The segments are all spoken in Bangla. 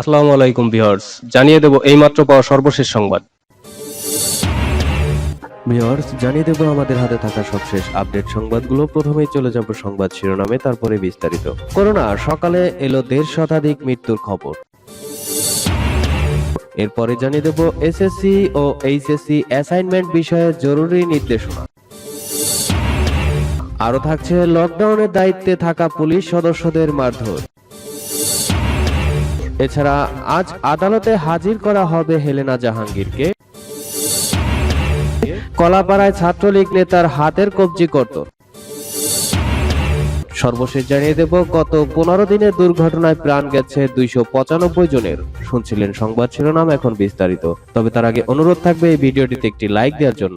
আসসালামু আলাইকুম ভিউয়ার্স। জানিয়ে দেব এইমাত্র পাওয়া সর্বশেষ সংবাদ। ভিউয়ার্স, জানিয়ে দেবো আমাদের হাতে থাকা সবশেষ আপডেট সংবাদগুলো। প্রথমেই চলে যাব সংবাদ শিরোনামে, তারপরে বিস্তারিত। করোনা, সকালে এলো দেড় শতাধিক মৃত্যুর খবর। এরপরে জানিয়ে দেব এসএসসি ও এইচএসসি অ্যাসাইনমেন্ট বিষয়ে জরুরি নির্দেশনা। আরও থাকছে, লকডাউনের দায়িত্বে থাকা পুলিশ সদস্যদের মারধর। এছাড়া আজ আদালতে হাজির করা হবে হেলেনা জাহাঙ্গীরকে। কলাপাড়ায় ছাত্রলীগ নেতার হাতের কবজি করত সর্বশেষ জানিয়ে দেব, গত পনেরো দিনের দুর্ঘটনায় প্রাণ গেছে দুইশো পঁচানব্বই জনের। শুনছিলেন সংবাদ শিরোনাম, এখন বিস্তারিত। তবে তার আগে অনুরোধ থাকবে এই ভিডিওটিতে একটি লাইক দেওয়ার জন্য।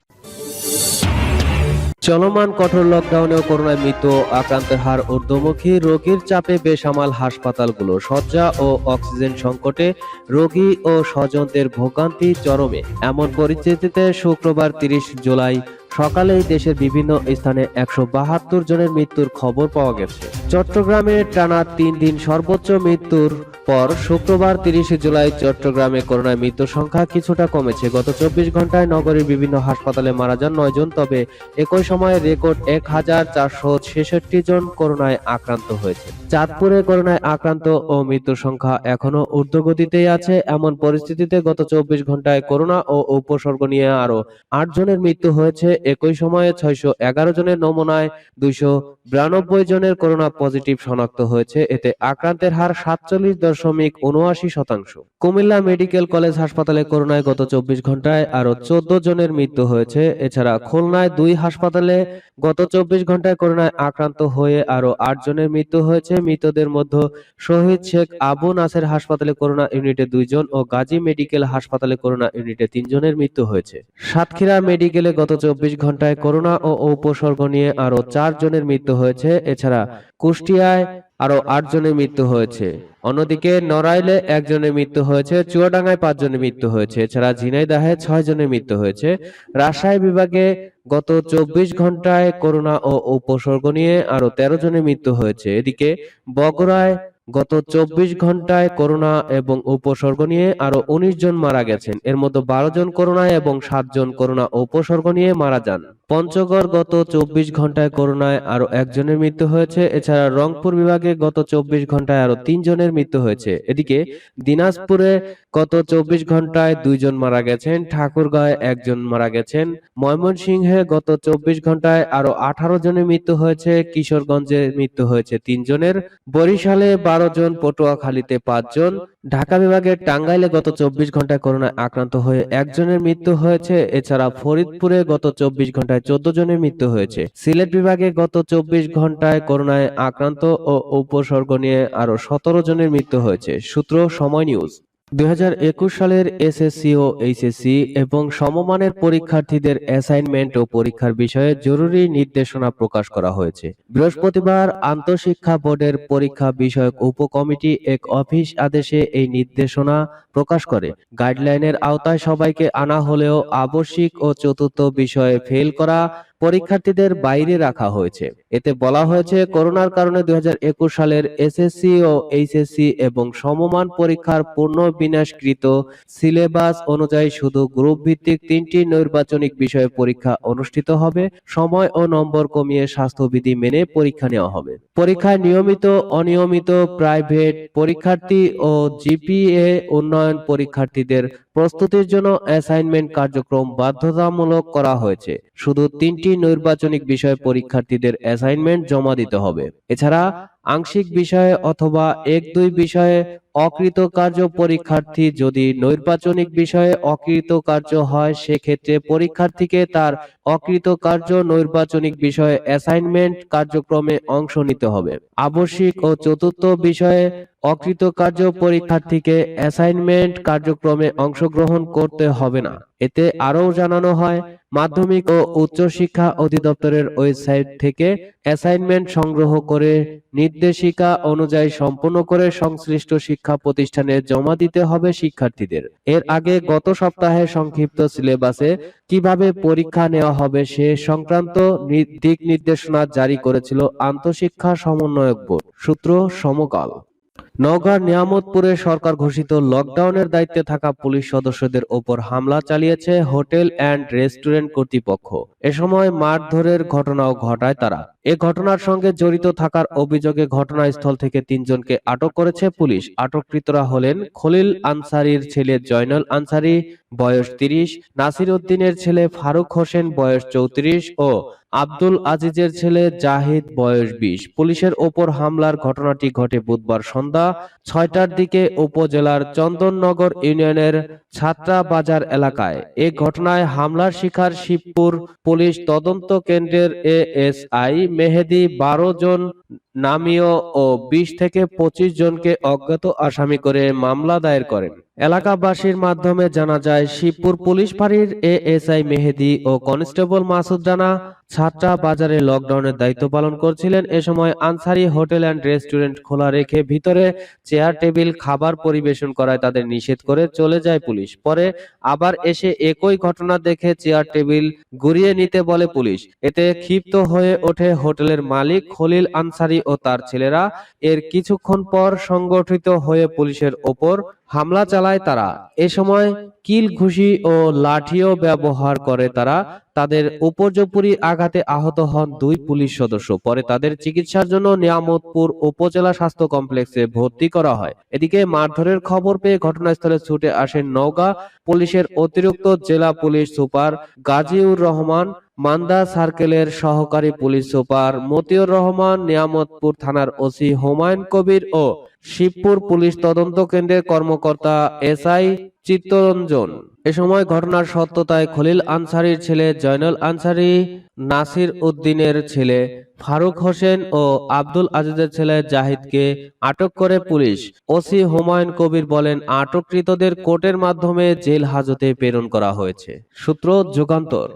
চলমান কঠোর লকডাউনেও করোনায় মৃত আক্রান্তের হার ঊর্ধ্বমুখী। রোগীর চাপে বেসামাল হাসপাতালগুলো, শয্যা ও অক্সিজেন সংকটে রোগী ও স্বজনদের ভোগান্তি চরমে। এমন পরিস্থিতিতে শুক্রবার তিরিশ জুলাই সকালেই দেশের বিভিন্ন স্থানে একশো বাহাত্তর জনের মৃত্যুর খবর পাওয়া গেছে। চট্টগ্রামে টানা তিন দিন সর্বোচ্চ মৃত্যুর পর শুক্রবার তিরিশে জুলাই চট্টগ্রামে করোনায় মৃত্যুর সংখ্যা কিছুটা কমেছে। গত চব্বিশ ঘন্টায় নগরীর বিভিন্ন হাসপাতালে মারা যান নয় জন, তবে একই সময়ে রেকর্ড এক হাজার চারশো ছেষট্টি জন করোনায় আক্রান্ত হয়েছে। চাঁদপুরে করোনায় আক্রান্ত ও মৃত্যুর সংখ্যা এখনও ঊর্ধ্বগতিতেই আছে। এমন পরিস্থিতিতে গত চব্বিশ ঘন্টায় করোনা ও উপসর্গ নিয়ে আরও আট জনের মৃত্যু হয়েছে। একই সময়ে ছয়শো এগারো জনের নমুনায় দুইশো বিরানব্বই জনের করোনা পজিটিভ শনাক্ত হয়েছে। এতে আক্রান্তের হার সাতচল্লিশ দশমিক উনআশি শতাংশ। কুমিল্লা মেডিকেল কলেজ হাসপাতালে করোনায় গত চব্বিশ ঘন্টায় আরও চোদ্দ জনের মৃত্যু হয়েছে। এছাড়া খুলনায় দুই হাসপাতালে গত চব্বিশ ঘন্টায় করোনায় আক্রান্ত হয়ে আরও আট জনের মৃত্যু হয়েছে। মৃতদের মধ্যে শহীদ শেখ আবু নাসের হাসপাতালে করোনা ইউনিটে দুইজন ও গাজী মেডিকেল হাসপাতালে করোনা ইউনিটে তিনজনের মৃত্যু হয়েছে। সাতক্ষীরা মেডিকেলে গত চব্বিশ ঘন্টায় করোনা ও উপসর্গ নিয়ে আরও চার জনের মৃত্যু হয়েছে। এছাড়া কুষ্টিয়ায় আরও আট জনের মৃত্যু হয়েছে। অন্যদিকে নড়াইলে একজনের মৃত্যু হয়েছে, চুয়াডাঙ্গায় পাঁচজনের মৃত্যু হয়েছে, এছাড়া ঝিনাইদাহে ছয় জনের মৃত্যু হয়েছে। রাজশাহী বিভাগে গত চব্বিশ ঘন্টায় করোনা ও উপসর্গ নিয়ে আরও তেরো জনের মৃত্যু হয়েছে। এদিকে বগুড়ায় গত চব্বিশ ঘন্টায় করোনা এবং উপসর্গ নিয়ে আরও উনিশ জন মারা গেছেন। এর মধ্যে বারো জন করোনায় এবং সাত জন করোনা উপসর্গ নিয়ে মারা যান। পঞ্চগড় গত চব্বিশ ঘন্টায় করোনায় আরও একজনের মৃত্যু হয়েছে। এছাড়া রংপুর বিভাগে গত চব্বিশ ঘন্টায় আরও তিন জনের মৃত্যু হয়েছে। এদিকে দিনাজপুরে গত চব্বিশ ঘন্টায় দুইজন মারা গেছেন। ঠাকুরগাঁয়ে একজন মারা গেছেন। ময়মনসিংহে গত চব্বিশ ঘন্টায় আরও আঠারো জনের মৃত্যু হয়েছে। কিশোরগঞ্জে মৃত্যু হয়েছে তিনজনের বরিশালে বারো জন, পটুয়াখালীতে পাঁচজন ঢাকা বিভাগের টাঙ্গাইলে গত চব্বিশ ঘন্টায় করোনায় আক্রান্ত হয়ে একজনের মৃত্যু হয়েছে। এছাড়া ফরিদপুরে গত চব্বিশ ঘন্টায় চোদ্দ জনের মৃত্যু হয়েছে। সিলেট বিভাগে গত চব্বিশ ঘন্টায় করোনায় আক্রান্ত ও উপসর্গ নিয়ে আরও সতেরো জনের মৃত্যু হয়েছে। সূত্র সময় নিউজ। দুই সালের এসএসসি ও এইচএসসি এবং সমমানের পরীক্ষার্থীদের অ্যাসাইনমেন্ট ও পরীক্ষার বিষয়ে জরুরি নির্দেশনা প্রকাশ করা হয়েছে। বৃহস্পতিবার আন্তঃশিক্ষা বোর্ডের পরীক্ষা বিষয়ক উপকমিটি এক অফিস আদেশে এই নির্দেশনা প্রকাশ করে। গাইডলাইনের আওতায় সবাইকে আনা হলেও আবশ্যিক ও চতুর্থ বিষয়ে ফেল করা পরীক্ষার্থীদের বাইরে রাখা হয়েছে। এতে বলা হয়েছে করোনার কারণে দুই সালের এসএসসি ও এইচএসসি এবং সমমান পরীক্ষার পূর্ণ বিন্যাসকৃত সিলেবাস অনুযায়ী শুধু গ্রুপ ভিত্তিক তিনটি নৈর্বাচনিক বিষয়ে পরীক্ষা অনুষ্ঠিত হবে। সময় ও নম্বর কমিয়ে স্বাস্থ্যবিধি মেনে পরীক্ষা নেওয়া হবে। পরীক্ষায় নিয়মিত অনিয়মিত প্রাইভেট পরীক্ষার্থী ও জিপিএ উন্নয়ন পরীক্ষার্থীদের প্রস্তুতির জন্য অ্যাসাইনমেন্ট কার্যক্রম বাধ্যতামূলক করা হয়েছে। শুধু তিনটি নির্বাচনিক বিষয়ে পরীক্ষার্থীদের অ্যাসাইনমেন্ট জমা দিতে হবে। এছাড়া আংশিক বিষয়ে অথবা এক দুই বিষয়ে অকৃতকার্য পরীক্ষার্থী যদি নৈর্বাচনিক বিষয়ে অকৃতকার্য হয়, সেক্ষেত্রে পরীক্ষার্থীকে তার অকৃতকার্য নৈর্বাচনিক বিষয়ে অ্যাসাইনমেন্ট কার্যক্রমে অংশ নিতে হবে। আবশ্যিক ও চতুর্থ বিষয়ে অকৃতকার্য পরীক্ষার্থীকে অ্যাসাইনমেন্ট কার্যক্রমে অংশগ্রহণ করতে হবে না। এতে আরও জানানো হয় মাধ্যমিক ও উচ্চশিক্ষা অধিদপ্তরের ওয়েবসাইট থেকে অ্যাসাইনমেন্ট সংগ্রহ করে নির্দেশিকা অনুযায়ী সম্পূর্ণ করে সংশ্লিষ্ট শিক্ষা প্রতিষ্ঠানে জমা দিতে হবে শিক্ষার্থীদের। এর আগে গত সপ্তাহে সংক্ষিপ্ত সিলেবাসে কীভাবে পরীক্ষা নেওয়া হবে সে সংক্রান্ত দিক নির্দেশনা জারি করেছিল আন্তঃশিক্ষা সমন্বয়ক বোর্ড, সূত্র সমকাল। নওগাঁর নিয়ামতপুরে সরকার ঘোষিত লকডাউনের দায়িত্বে থাকা পুলিশ সদস্যদের ওপর হামলা চালিয়েছে হোটেল অ্যান্ড রেস্টুরেন্ট কর্তৃপক্ষ। এ সময় মারধরের ঘটনাও ঘটায় তারা। এ ঘটনার সঙ্গে জড়িত থাকার অভিযোগে ঘটনাস্থল থেকে তিনজনকে আটক করেছে পুলিশ। আটককৃতরা হলেন খলিল আনসারির ছেলে জয়নাল আনসারি, বয়স তিরিশ, নাসির উদ্দিনের ছেলে ফারুক হোসেন, বয়স চৌত্রিশ ও আব্দুল আজিজের ছেলে জাহিদ, বয়স বিশ। পুলিশের ওপর হামলার ঘটনাটি ঘটে বুধবার সন্ধ্যা ছয়টার দিকে উপজেলার চন্দননগর ইউনিয়নের ছাত্রা বাজার এলাকায় এ ঘটনায় হামলার শিকার শিবপুর পুলিশ তদন্ত কেন্দ্রের এএসআই মেহেদি বারো জন নামীয় ও বিশ থেকে পঁচিশ জনকে অজ্ঞাত আসামি করে মামলা দায়ের করেন। এলাকাবাসীর মাধ্যমে জানা যায়, শিবপুর পুলিশ ফাঁড়ির এএসআই মেহেদি ও কনস্টেবল মাসুদ রানা ছাত্রা বাজারে লকডাউনের দায়িত্ব পালন করছিলেন। এ সময় আনসারি হোটেল অ্যান্ড রেস্টুরেন্ট খোলা রেখে ভিতরে চেয়ার, টেবিল, খাবার পরিবেশন করায় তাদের নিষেধ করে চলে যায় পুলিশ। পরে আবার এসে একই ঘটনা দেখে চেয়ার, টেবিল গুড়িয়ে নিতে বলে পুলিশ। এতে ক্ষিপ্ত হয়ে ওঠে হোটেলের মালিক খলিল আনসারি ও তার ছেলেরা এর কিছুক্ষণ পর সংগঠিত হয়ে পুলিশের ওপর হামলা চালায় তারা। এ সময় কিল ঘুষি ও লাঠিও ব্যবহার করে তারা। তাদের উপর্যুপরি আঘাতে আহত হন দুই পুলিশ সদস্য। পরে তাদের চিকিৎসার জন্য নিয়ামতপুর উপজেলা স্বাস্থ্য কমপ্লেক্সে ভর্তি করা হয়। এদিকে মারধরের খবর পেয়ে ঘটনাস্থলে ছুটে আসেন নওগাঁ পুলিশের অতিরিক্ত জেলা পুলিশ সুপার গাজীউর রহমান মান্দা সার্কেলের সহকারী পুলিশ সুপার মতিউর রহমান নিয়ামতপুর থানার ওসি হুমায়ুন কবির ও শিবপুর পুলিশ তদন্ত কেন্দ্রের কর্মকর্তা এসআই চিত্তরঞ্জন। এ সময় ঘটনার সত্যতায় খলিল আনসারির ছেলে জয়নুল আনসারি, নাসির উদ্দিনের ছেলে ফারুক হোসেন ও আব্দুল আজিজের ছেলে জাহিদকে আটক করে পুলিশ। ওসি হুমায়ুন কবির বলেন, আটককৃতদের কোর্টের মাধ্যমে জেল হাজতে প্রেরণ করা হয়েছে। সূত্র যুগান্তর।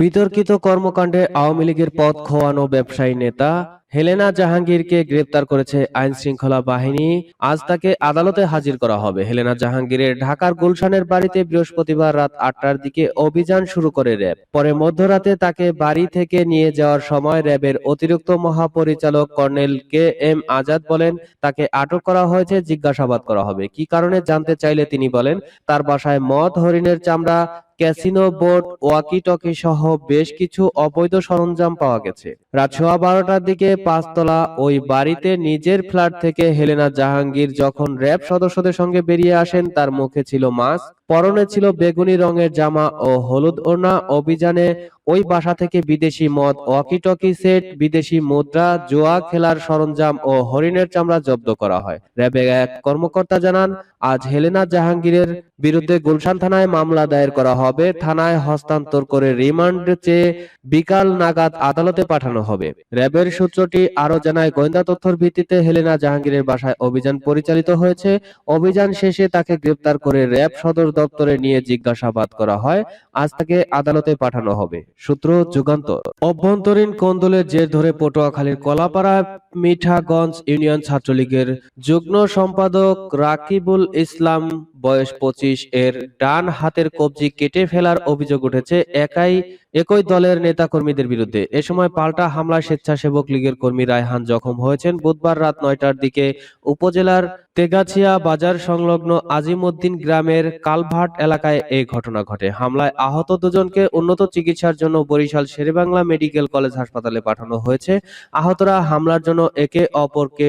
বিতর্কিত কর্মকাণ্ডে আওয়ামী লীগের পথ খোয়ানো ব্যবসায়ী নেতা হেলেনা জাহাঙ্গীরকে গ্রেপ্তার করেছে আইন শৃঙ্খলা বাহিনী। আজ তাকে আদালতে হাজির করা হবে। হেলেনা জাহাঙ্গীরের ঢাকার গুলশানের বাড়িতে বৃহস্পতিবার রাত আটটার দিকে অভিযান শুরু করে র্যাব। পরে মধ্যরাতে তাকে বাড়ি থেকে নিয়ে যাওয়ার সময় র্যাবের অতিরিক্ত মহাপরিচালক কর্নেল কে এম আজাদ বলেন, তাকে আটক করা হয়েছে, জিজ্ঞাসাবাদ করা হবে। কি কারণে জানতে চাইলে তিনি বলেন, তার বাসায় মদ, হরিণের চামড়া ক্যাসিনো বোর্ড ওয়াকি টকি সহ বেশ কিছু অবৈধ সরঞ্জাম পাওয়া গেছে। রাত সোয়া বারোটার দিকে পাঁচতলা ওই বাড়িতে নিজের ফ্ল্যাট থেকে হেলেনা জাহাঙ্গীর যখন র্যাব সদস্যদের সঙ্গে বেরিয়ে আসেন, তার মুখে ছিল মাস্ক পরনে ছিল বেগুনি রঙের জামা ও হলুদ ওড়না। অভিযানে ওই বাসা থেকে বিদেশি মদ ওয়াকি টকি সেট, বিদেশি মুদ্রা, জুয়া খেলার সরঞ্জাম ও হরিণের চামড়া জব্দ করা হয়। র্যাবের এক কর্মকর্তা জানান, আজ হেলেনা জাহাঙ্গীরের বিরুদ্ধে গুলশান থানায় মামলা দায়ের করা হবে। থানায় হস্তান্তর করে রিমান্ড চেয়ে বিকাল নাগাদ আদালতে পাঠানো হবে। র্যাবের সূত্রটি আরও জানায়, গোয়েন্দা তথ্যের ভিত্তিতে হেলেনা জাহাঙ্গীরের বাসায় অভিযান পরিচালিত হয়েছে। অভিযান শেষে তাকে গ্রেপ্তার করে র্যাব সদর দপ্তরে নিয়ে জিজ্ঞাসাবাদ করা হয়, আজ তাকে আদালতে পাঠানো হবে। সূত্র যুগান্তর। অভ্যন্তরীণ কোন্দলের জের ধরে পটুয়াখালীর কলাপাড়া মিঠাগঞ্জ ইউনিয়ন ছাত্রলীগের যুগ্ম সম্পাদক রাকিবুল ইসলাম বয়স পঁচিশ, এর ডান হাতের কবজি কেটে ফেলার অভিযোগ উঠেছে একাই একই দলের নেতা কর্মীদের বিরুদ্ধে। এ সময় পাল্টা হামলায় স্বেচ্ছাসেবক লীগের কর্মী রায়হান জখম হয়েছেন। বুধবার রাত নয়টার দিকে উপজেলার তেগাছিয়া বাজার সংলগ্ন আজিমউদ্দিন গ্রামের কালভাট এলাকায় এই ঘটনা ঘটে। হামলায় আহত দুজনকে উন্নত চিকিৎসার জন্য বরিশাল শেরেবাংলা মেডিকেল কলেজ হাসপাতালে পাঠানো হয়েছে। আহতরা হামলার জন্য একে অপরকে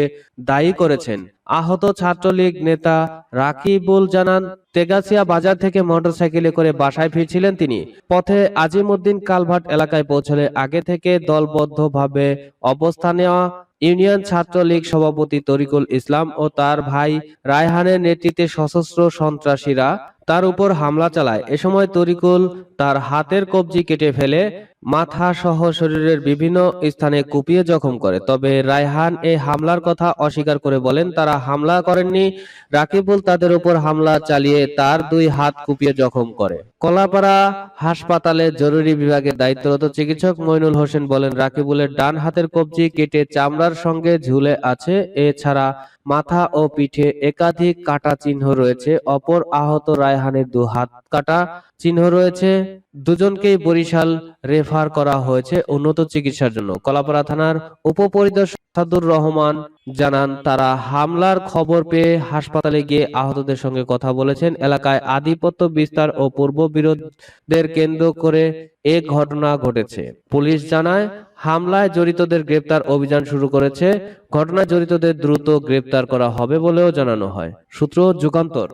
দায়ী করেছেন। আহত ছাত্রলীগ নেতা রাকিবুল জানান, তেগাছিয়া বাজার থেকে মোটরসাইকেলে করে বাসায় ফিরছিলেন তিনি। পথে আজিমউদ্দিন কালভার্ট এলাকায় পৌঁছলে আগে থেকে দলবদ্ধভাবে অবস্থান নেওয়া ইউনিয়ন ছাত্রলীগ সভাপতি তরিকুল ইসলাম ও তার ভাই রায়হানের নেতৃত্বে সশস্ত্র সন্ত্রাসীরা তার উপর হামলা চালায়। এ সময় তরিকুল তার হাতের কবজি কেটে ফেলে মাথা সহ শরীরের বিভিন্ন স্থানে কুপিয়ে জখম করে। তবে রায়হান এই হামলার কথা অস্বীকার করে বলেন, তারা হামলা করেননি। রাকিবুল তাদের উপর হামলা চালিয়ে তার দুই হাত কুপিয়ে জখম করে। কলাপাড়া হাসপাতালে জরুরি বিভাগে দায়িত্বরত চিকিৎসক মইনুল হোসেন বলেন, রাকিবুলের ডান হাতের কবজি কেটে চামড়ার সঙ্গে ঝুলে আছে। এছাড়া মাথা ও পিঠে একাধিক কাটা চিহ্ন রয়েছে। অপর আহত রায়হানের দু হাত কাটা চিহ্ন রয়েছে। দুজনকেই বরিশাল রেফার করা হয়েছে উন্নত চিকিৎসার জন্য। কলাপাড়া থানার উপপরিদর্শক সাদুর রহমান জানান, তারা হামলার খবর পেয়ে হাসপাতালে গিয়ে আহতদের সঙ্গে কথা বলেছেন। এলাকায় আধিপত্য বিস্তার ও পূর্ব বিরোধদের কেন্দ্র করে এ ঘটনা ঘটেছে। পুলিশ জানায়, হামলায় জড়িতদের গ্রেপ্তার অভিযান শুরু করেছে। ঘটনায় জড়িতদের দ্রুত গ্রেপ্তার করা হবে বলেও জানানো হয়। সূত্র যুগান্তর।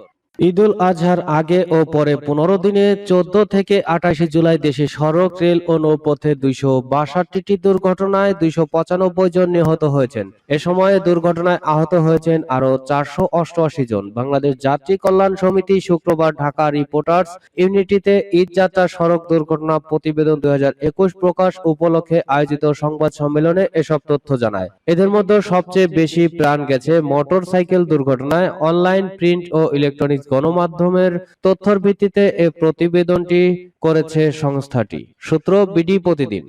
ঈদুল আজহার আগে ও পরে পনেরো দিনে চোদ্দ থেকে আঠাশে জুলাই দেশে সড়ক, রেল ও নৌপথে দুইশো বাষট্টিটি দুর্ঘটনায় দুইশো পঁচানব্বই জন নিহত হয়েছেন। এ সময়ে দুর্ঘটনায় আহত হয়েছেন আরও চারশো অষ্টআশি জন। বাংলাদেশ যাত্রী কল্যাণ সমিতি শুক্রবার ঢাকা রিপোর্টার্স ইউনিটিতে ঈদ যাত্রা সড়ক দুর্ঘটনা প্রতিবেদন দু হাজার একুশ প্রকাশ উপলক্ষে আয়োজিত সংবাদ সম্মেলনে এসব তথ্য জানায়। এদের মধ্যে সবচেয়ে বেশি প্রাণ গেছে মোটর সাইকেল দুর্ঘটনায়, অনলাইন, প্রিন্ট ও ইলেকট্রনিক্স গণমাধ্যমের তথ্যের ভিত্তিতে এ প্রতিবেদনটি করেছে সংস্থাটি। সূত্র বিডি প্রতিদিন।